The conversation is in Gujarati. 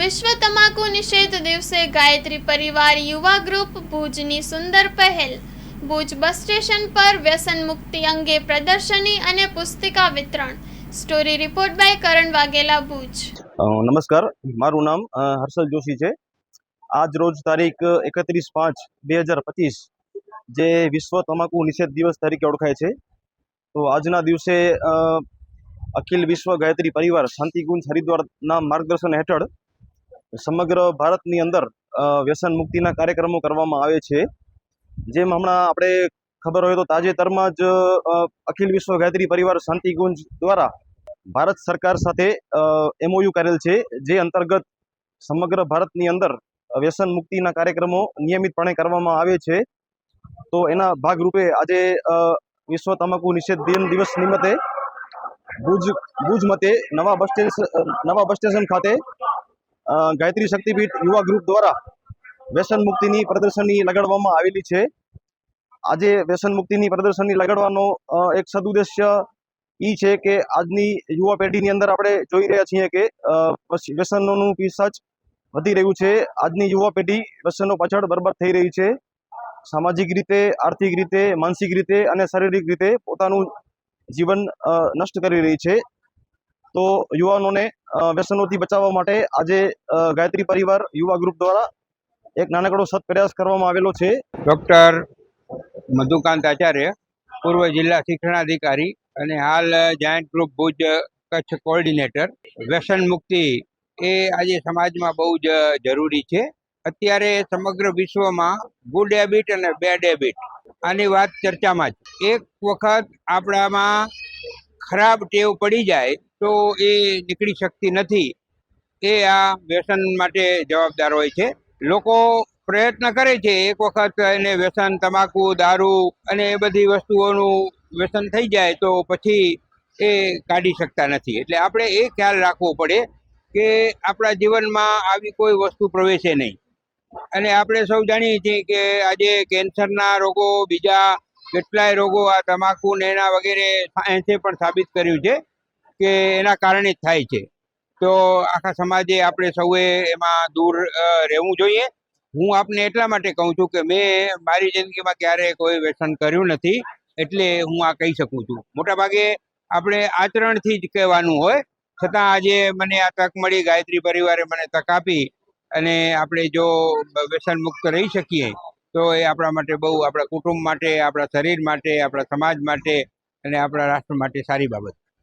વિશ્વ તમાકુ નિષેધ દિવસે ગાયત્રી પરિવાર યુવા ગ્રુપ ભુજની સુંદર પહેલ. ભુજ બસ સ્ટેશન પર વ્યસન મુક્તિ અંગે પ્રદર્શની અને પુસ્તિકા વિતરણ. Story report by Karan Vaghela Bhuj. નમસ્કાર. મારું નામ હર્ષલ જોશી છે. આજ રોજ તારીખ એકત્રીસ પાંચ બે હજાર પચીસ જે વિશ્વ તમાકુ નિષેધ દિવસ તરીકે ઓળખાય છે. તો આજના દિવસે અખિલ વિશ્વ ગાયત્રી પરિવાર શાંતિકુંજ હરિદ્વારના માર્ગદર્શન હેઠળ સમગ્ર ભારતની અંદર વ્યસન મુક્તિના કાર્યક્રમો કરવામાં આવે છે. જેમ હમણાં આપણે ખબર હોય તો તાજેતરમાં જ અખિલ વિશ્વ ગાયત્રી પરિવાર શાંતિગુંજ દ્વારા ભારત સરકાર સાથે એમઓયુ કરેલ છે, જે અંતર્ગત સમગ્ર ભારતની અંદર વ્યસન મુક્તિના કાર્યક્રમો નિયમિતપણે કરવામાં આવે છે. તો એના ભાગરૂપે આજે વિશ્વ તમાકુ નિષેધ દિન દિવસ નિમિત્તે ભુજ ભુજ મતે નવા બસ સ્ટેશન નવા બસ સ્ટેશન ખાતે ગાયત્રી શક્તિપીઠ યુવા ગ્રુપ દ્વારા વ્યસન મુક્તિની પ્રદર્શની લગાડવામાં આવેલી છે. આજે વ્યસન મુક્તિની પ્રદર્શની લગાડવાનો એક સદુદ્દેશ્ય ઈ છે કે આજની યુવા પેઢીની અંદર આપણે જોઈ રહ્યા છીએ કે વ્યસનોનું પીસાચ વધી રહ્યું છે. આજની યુવા પેઢી વ્યસનો પાછળ બરબાદ થઈ રહી છે. સામાજિક રીતે, આર્થિક રીતે, માનસિક રીતે અને શારીરિક રીતે પોતાનું જીવન નષ્ટ કરી રહી છે. તો યુવાનોને વ્યસનોથી બચાવવા માટે આજે ગાયત્રી પરિવાર યુવા ગ્રુપ દ્વારા એક નાનકડો સત પ્રયાસ કરવામાં આવેલો છે. ડૉક્ટર મધુકાંત આચાર્ય, પૂર્વ જિલ્લા શિક્ષણાધિકારી અને હાલ giant group Bhuj Kutch coordinator. વ્યસન મુક્તિ એ આજે સમાજમાં બહુ જ જરૂરી છે. અત્યારે સમગ્ર વિશ્વમાં ગુડ હેબિટ અને બેડ હેબિટ આની વાત ચર્ચામાં જ એક વખત આપણામાં ખરાબ ટેવ પડી જાય તો એ નીકળી શકતી નથી. એ આ વ્યસન માટે જવાબદાર હોય છે. લોકો પ્રયત્ન કરે છે એક વખત એને વ્યસન, તમાકુ, દારૂ અને એ બધી વસ્તુઓનું વ્યસન થઈ જાય તો પછી એ કાઢી શકતા નથી. એટલે આપણે એ ખ્યાલ રાખવો પડે કે આપણા જીવનમાં આવી કોઈ વસ્તુ પ્રવેશે નહીં. અને આપણે સૌ જાણીએ છીએ કે આજે કેન્સરના રોગો, બીજા કેટલાય રોગો આ તમાકુ ને એના વગેરે સાયન્સે પણ સાબિત કર્યું છે. કે એના કારણે જ થાય છે. તો આખા સમાજે આપણે સૌએ એમાં દૂર રહેવું જોઈએ. હું આપને એટલા માટે કહું છું કે મેં મારી જિંદગીમાં ક્યારેય કોઈ વ્યસન કર્યું નથી, એટલે હું આ કહી શકું છું. મોટા ભાગે આપણે આચરણથી જ કહેવાનું હોય. છતાં આજે મને આ તક મળી, ગાયત્રી પરિવારે મને તક આપી અને આપણે જો વ્યસન મુક્ત રહી શકીએ, તો એ આપણા માટે બહુ આપણા કુટુંબ માટે, આપણા શરીર માટે, આપણા સમાજ માટે અને આપણા રાષ્ટ્ર માટે સારી બાબત